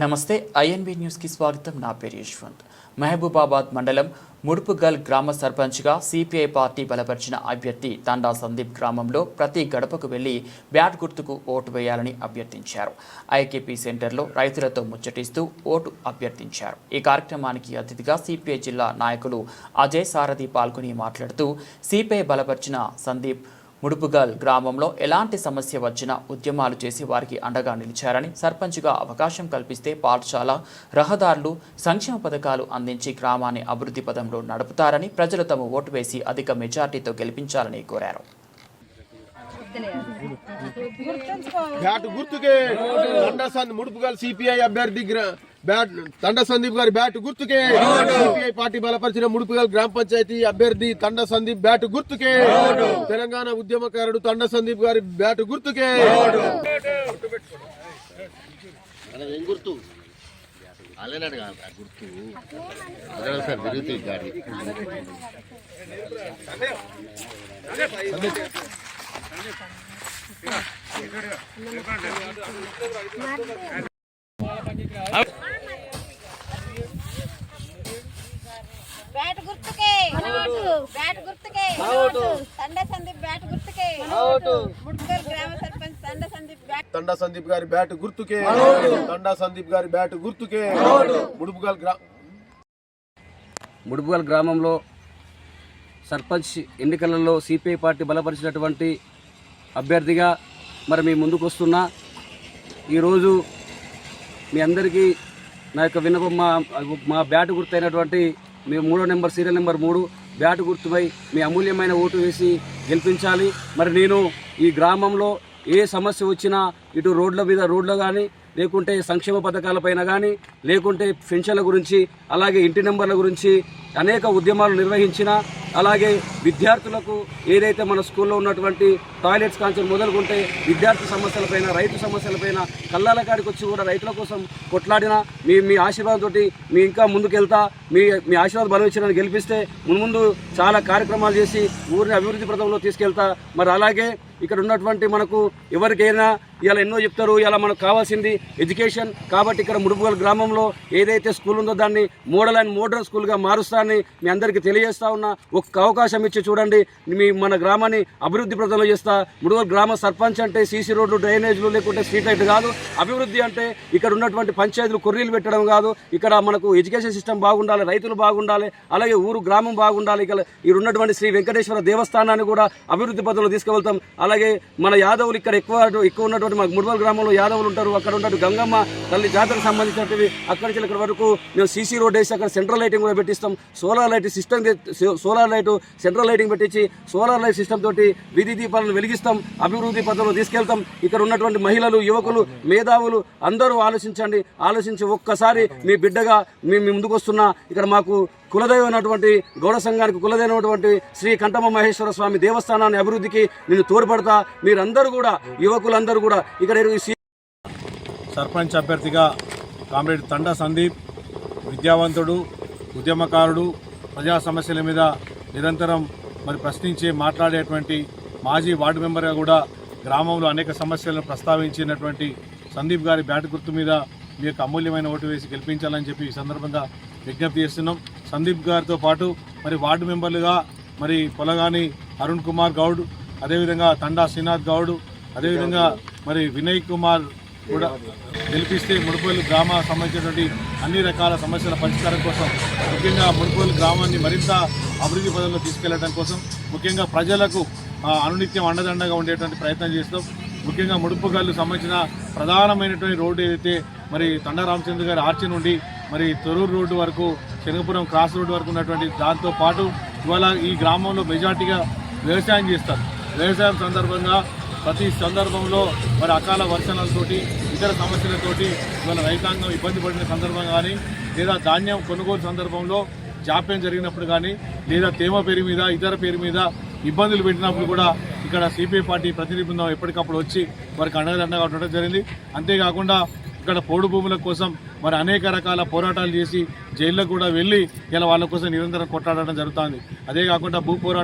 నమస్తే ఐఎన్బి న్యూస్కి స్వాగతం. నా పేరు యశ్వంత్. మహబూబాబాద్ మండలం ముడుపుగల్ గ్రామ సర్పంచ్గా సిపిఐ పార్టీ బలపరిచిన అభ్యర్థి తండా సందీప్ గ్రామంలో ప్రతి గడపకు వెళ్ళి బ్యాట్ గుర్తుకు ఓటు వేయాలని అభ్యర్థించారు. ఐకేపీ సెంటర్లో రైతులతో ముచ్చటిస్తూ ఓటు అభ్యర్థించారు. ఈ కార్యక్రమానికి అతిథిగా సిపిఐ జిల్లా నాయకులు అజయ్ సారథి పాల్గొని మాట్లాడుతూ సిపిఐ బలపరిచిన సందీప్ ముడుపుగల్ గ్రామంలో ఎలాంటి సమస్య వచ్చినా ఉద్యమాలు చేసి వారికి అండగా నిలిచారని సర్పంచ్గా అవకాశం కల్పిస్తే పాఠశాల రహదారులు సంక్షేమ పథకాలు అందించి గ్రామాన్ని అభివృద్ధి పదంలో నడుపుతారని ప్రజలు తమ ఓటు వేసి అధిక మెజార్టీతో గెలిపించాలని కోరారు. బ్యాట్ గుర్తుకే తండా సందీప్ ముడుపుగల్ సిపిఐ అభ్యర్థి బ్యాట్ తండా సందీప్ గారి బ్యాట్ గుర్తుకే. సిపిఐ పార్టీ బలపరిచిన ముడుపుగల్ గ్రామ పంచాయతీ అభ్యర్థి తండా సందీప్ బ్యాట్ గుర్తుకే. తెలంగాణ ఉద్యమకారుడు తండా సందీప్ గారి బ్యాట్ గుర్తుకే. ఏం గుర్తు? కాదు గుర్తు. అదే సార్ తిరుగుతుంది గాడి. బ్యాట్ గుర్తుకే. బ్యాట్ గుర్తుకే. తండ సందీప్ బ్యాట్ గుర్తుకే. ముడ్కర్ గ్రామ సర్పంచ్ తండ సందీప్ బ్యాట్. తండా సందీప్ గారి బ్యాట్ గుర్తుకే. తండా సందీప్ గారి బ్యాట్ గుర్తుకే. ముడుపుగల్ గ్రా ముడుపుగల్ గ్రామంలో సర్పంచ్ ఎన్నికలలో సిపిఐ పార్టీ బలపరిచినటువంటి అభ్యర్థిగా మరి మీ ముందుకు వస్తున్నా. ఈరోజు మీ అందరికీ నా యొక్క విన్నపం మా మా బ్యాట్ గుర్తైనటువంటి మీ మూడో నెంబర్ సీరియల్ నెంబర్ మూడు బ్యాట్ గుర్తుపై మీ అమూల్యమైన ఓటు వేసి గెలిపించాలి. మరి నేను ఈ గ్రామంలో ఏ సమస్య వచ్చినా ఇటు రోడ్ల మీద రోడ్లో కానీ లేకుంటే సంక్షేమ పథకాలపైన కానీ లేకుంటే పెన్షన్ల గురించి అలాగే ఇంటి నెంబర్ల గురించి అనేక ఉద్యమాలు నిర్వహించిన అలాగే విద్యార్థులకు ఏదైతే మన స్కూల్లో ఉన్నటువంటి టాయిలెట్స్ కాంచెలు మొదలుకుంటే విద్యార్థి సమస్యలపైన రైతు సమస్యలపైన కళ్ళాల కాడికి వచ్చి కూడా రైతుల కోసం కొట్లాడిన మీ మీ ఆశీర్వాదంతో మీ ఇంకా ముందుకెళ్తా మీ మీ ఆశీర్వాదం బలం ఇచ్చిన గెలిపిస్తే మున్ముందు చాలా కార్యక్రమాలు చేసి ఊరిని అభివృద్ధి పథంలో తీసుకెళ్తా. మరి అలాగే ఇక్కడ ఉన్నటువంటి మనకు ఎవరికైనా ఇలా ఎన్నో చెప్తారు ఇలా మనకు కావాల్సింది ఎడ్యుకేషన్. కాబట్టి ఇక్కడ ముడుపుగల్ గ్రామంలో ఏదైతే స్కూల్ ఉందో దాన్ని మోడల్ అండ్ మోడర్న్ స్కూల్గా మారుస్తానని మీ అందరికీ తెలియజేస్తా ఉన్నా. ఒక అవకాశం ఇచ్చి చూడండి. మీ మన గ్రామాన్ని అభివృద్ధి ప్రదంలో చేస్తా. ముడుగల్ గ్రామ సర్పంచ్ అంటే సీసీ రోడ్లు డ్రైనేజ్లు లేకుంటే స్ట్రీట్ లైట్ కాదు. అభివృద్ధి అంటే ఇక్కడ ఉన్నటువంటి పంచాయతీలు కొర్రీలు పెట్టడం కాదు. ఇక్కడ మనకు ఎడ్యుకేషన్ సిస్టమ్ బాగుండాలి రైతులు బాగుండాలి అలాగే ఊరు గ్రామం బాగుండాలి. ఇక్కడ ఇక్కడ ఉన్నటువంటి శ్రీ వెంకటేశ్వర దేవస్థానాన్ని కూడా అభివృద్ధి పథంలో తీసుకువెళ్తాం. అలాగే మన యాదవులు ఇక్కడ ఎక్కువ ఎక్కువ ఉన్నటువంటి మాకు ముడుగల్ గ్రామంలో యాదవులు ఉంటారు. అక్కడ ఉన్నటువంటి గంగమ్మ తల్లి జాతరకు సంబంధించినవి అక్కడి నుంచి ఇక్కడ వరకు మేము సీసీ రోడ్ వేసి అక్కడ సెంట్రల్ లైటింగ్ కూడా పెట్టిస్తాం. Solar light system solar light central lighting పెట్టించి సోలార్ లైట్ సిస్టమ్ తోటి వీధి దీపాలను వెలిగిస్తాం అభివృద్ధి పథంలో తీసుకెళ్తాం. ఇక్కడ ఉన్నటువంటి మహిళలు యువకులు మేధావులు అందరూ ఆలోచించండి ఆలోచించి ఒక్కసారి మీ బిడ్డగా మేము ముందుకొస్తున్నా ముందుకు వస్తున్నా. ఇక్కడ మాకు కులదైవం అయినటువంటి గౌడ సంఘానికి కులదైనటువంటి శ్రీ కంఠమ మహేశ్వర స్వామి దేవస్థానాన్ని అభివృద్ధికి నేను తోడ్పడతా. మీరందరూ కూడా యువకులందరూ కూడా ఇక్కడ సర్పంచ్ అభ్యర్థిగా కామ్రేడ్ తండా సందీప్ విద్యావంతుడు ఉద్యమకారుడు ప్రజా సమస్యల మీద నిరంతరం మరి ప్రశ్నించి మాట్లాడేటువంటి మాజీ వార్డు మెంబర్గా కూడా గ్రామంలో అనేక సమస్యలను ప్రస్తావించినటువంటి సందీప్ గారి బ్యాట్ గుర్తు మీద మీ యొక్క అమూల్యమైన ఓటు వేసి గెలిపించాలని చెప్పి ఈ సందర్భంగా విజ్ఞప్తి చేస్తున్నాం. సందీప్ గారితో పాటు మరి వార్డు మెంబర్లుగా మరి పొలగాని అరుణ్ కుమార్ గౌడ్ అదేవిధంగా తండా శ్రీనాథ్ గౌడ్ అదేవిధంగా మరి వినయ్ కుమార్ కూడా గెలిపిస్తే ముడుపల్లి గ్రామ సంబంధించినటువంటి అన్ని రకాల సమస్యల పరిష్కారం కోసం ముఖ్యంగా ముడుపల్లి గ్రామాన్ని మరింత అభివృద్ధి పదంలో తీసుకెళ్ళడం కోసం ముఖ్యంగా ప్రజలకు అనునిత్యం అండదండగా ఉండేటువంటి ప్రయత్నం చేస్తాం ముఖ్యంగా ముడుపుగాళ్ళు సంబంధించిన ప్రధానమైనటువంటి రోడ్డు ఏదైతే మరి తండా రామచంద్ర గారి ఆర్చి నుండి మరి తొరూరు రోడ్డు వరకు శనగపురం క్రాస్ రోడ్డు వరకు ఉన్నటువంటి దాంతో పాటు ఇవాళ ఈ గ్రామంలో మెజార్టీగా వ్యవసాయం చేస్తారు. వ్యవసాయం సందర్భంగా ప్రతి సందర్భంలో మరి అకాల వర్షాలతోటి ఇతర సమస్యలతోటి ఇవాళ రైతాంగం ఇబ్బంది పడిన సందర్భం కానీ లేదా ధాన్యం కొనుగోలు సందర్భంలో జాప్యం జరిగినప్పుడు కానీ లేదా తేమ పేరు మీద ఇతర పేరు మీద ఇబ్బందులు పెట్టినప్పుడు కూడా ఇక్కడ సిపిఐ పార్టీ ప్రతినిధి బృందం ఎప్పటికప్పుడు వచ్చి వారికి అండదండగా ఉండడం జరిగింది. అంతేకాకుండా ఇక్కడ పోడు భూముల కోసం మరి అనేక రకాల పోరాటాలు చేసి జైల్లో కూడా వెళ్ళి ఇలా వాళ్ళ కోసం నిరంతరం కొట్లాడడం జరుగుతుంది. అదే కాకుండా భూ పోరాటం